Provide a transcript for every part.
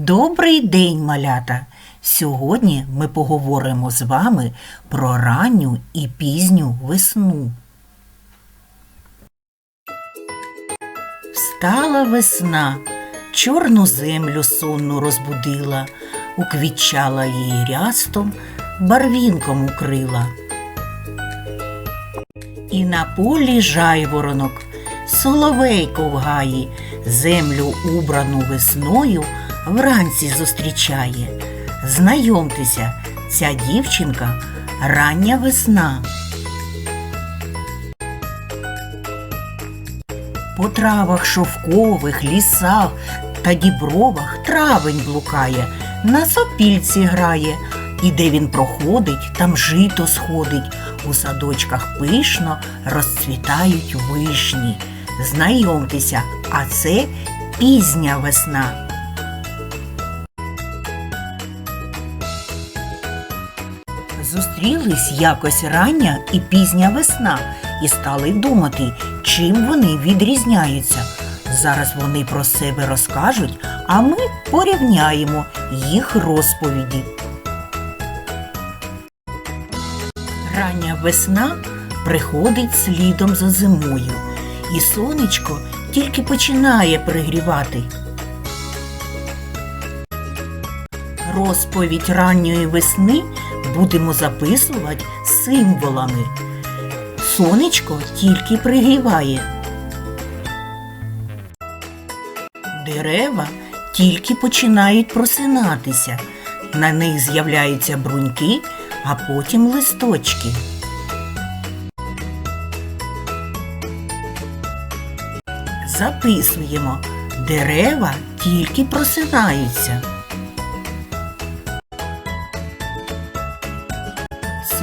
Добрий день, малята! Сьогодні ми поговоримо з вами про ранню і пізню весну. Встала весна, чорну землю сонну розбудила, уквітчала її рястом, барвінком укрила. І на полі жайворонок, соловейко в гаї, землю убрану весною вранці зустрічає. Знайомтеся, ця дівчинка рання весна. По травах шовкових, лісах та дібровах травень блукає, на сопільці грає, і де він проходить, там жито сходить, у садочках пишно розцвітають вишні. Знайомтеся, а це пізня весна. Зустрілись якось рання і пізня весна і стали думати, чим вони відрізняються. Зараз вони про себе розкажуть, а ми порівняємо їх розповіді. Рання весна приходить слідом за зимою, і сонечко тільки починає пригрівати. Розповідь ранньої весни будемо записувати символами. Сонечко тільки пригріває. Дерева тільки починають просинатися. На них з'являються бруньки, а потім листочки. Записуємо. Дерева тільки просинаються.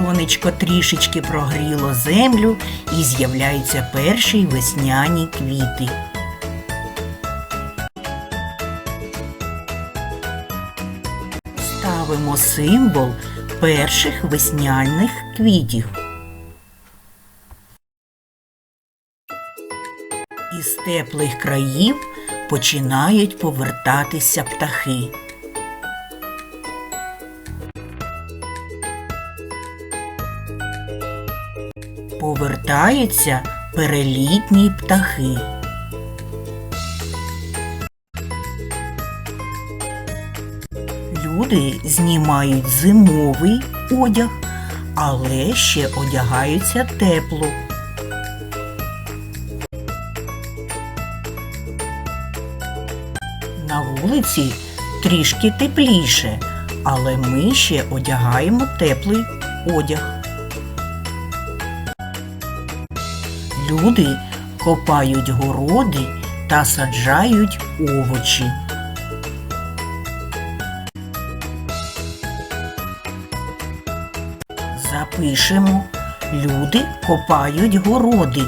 Сонечко трішечки прогріло землю і з'являються перші весняні квіти. Ставимо символ перших весняних квітів. Із теплих країв починають повертатися птахи. Повертаються перелітні птахи. Люди знімають зимовий одяг, але ще одягаються тепло. На вулиці трішки тепліше, але ми ще одягаємо теплий одяг. Люди копають городи та саджають овочі. Запишемо. Люди копають городи.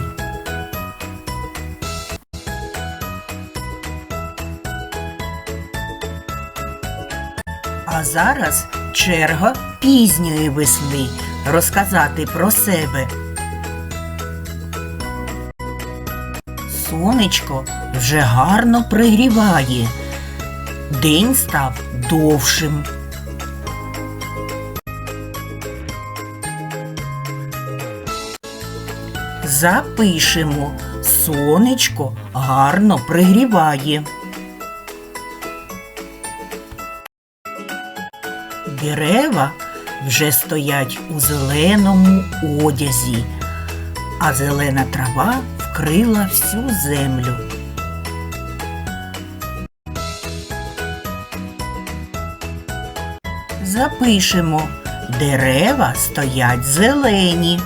А зараз черга пізньої весни розказати про себе. Сонечко вже гарно пригріває. День став довшим. Запишемо. Сонечко гарно пригріває. Дерева вже стоять у зеленому одязі, а зелена трава вкрила всю землю. Запишемо. Дерева стоять зелені.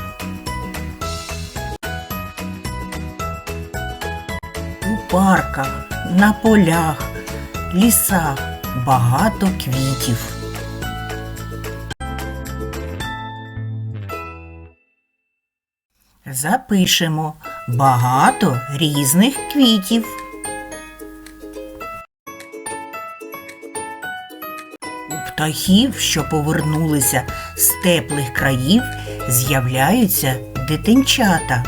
У парках, на полях, лісах багато квітів. Запишемо багато різних квітів. У птахів, що повернулися з теплих країв, з'являються дитинчата.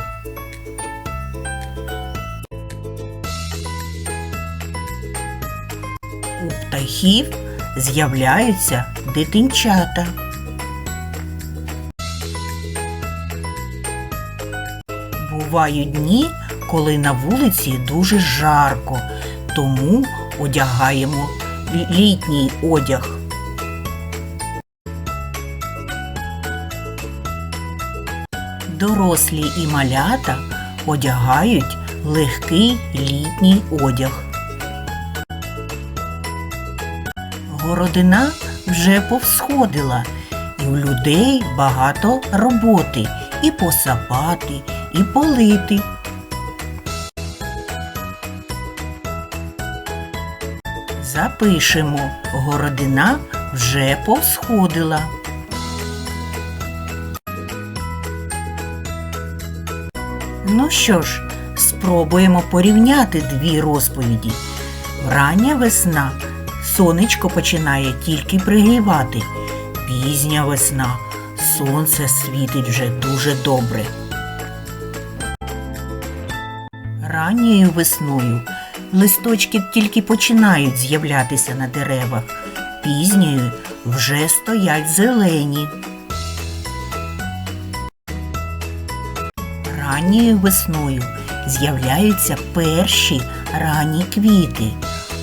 У птахів з'являються дитинчата. Бувають дні, коли на вулиці дуже жарко, тому одягаємо літній одяг. Дорослі і малята одягають легкий літній одяг. Городина вже повсходила, і у людей багато роботи і посапати, і полити. Запишемо, городина вже повсходила. Ну що ж, спробуємо порівняти дві розповіді. Рання весна сонечко починає тільки пригрівати. Пізня весна сонце світить вже дуже добре. Ранньою весною листочки тільки починають з'являтися на деревах. Пізньою вже стоять зелені. Ранньою весною з'являються перші ранні квіти,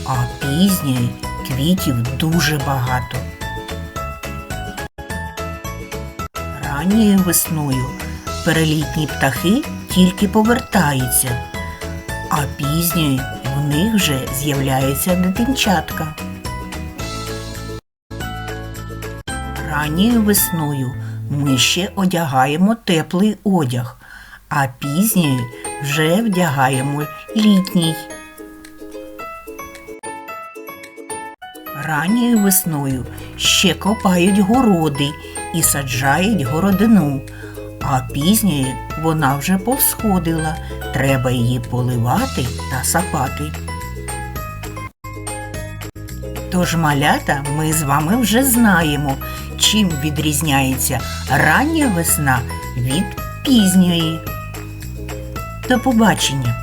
а пізньою квітів дуже багато. Ранньою весною перелітні птахи тільки повертаються, а пізньою в них вже з'являються дитинчатка. Ранньою весною ми ще одягаємо теплий одяг, а пізньою вже вдягаємо літній. Ранньою весною ще копають городи і саджають городину, а пізньою вона вже повсходила, треба її поливати та сапати. Тож малята ми з вами вже знаємо, чим відрізняється рання весна від пізньої. До побачення!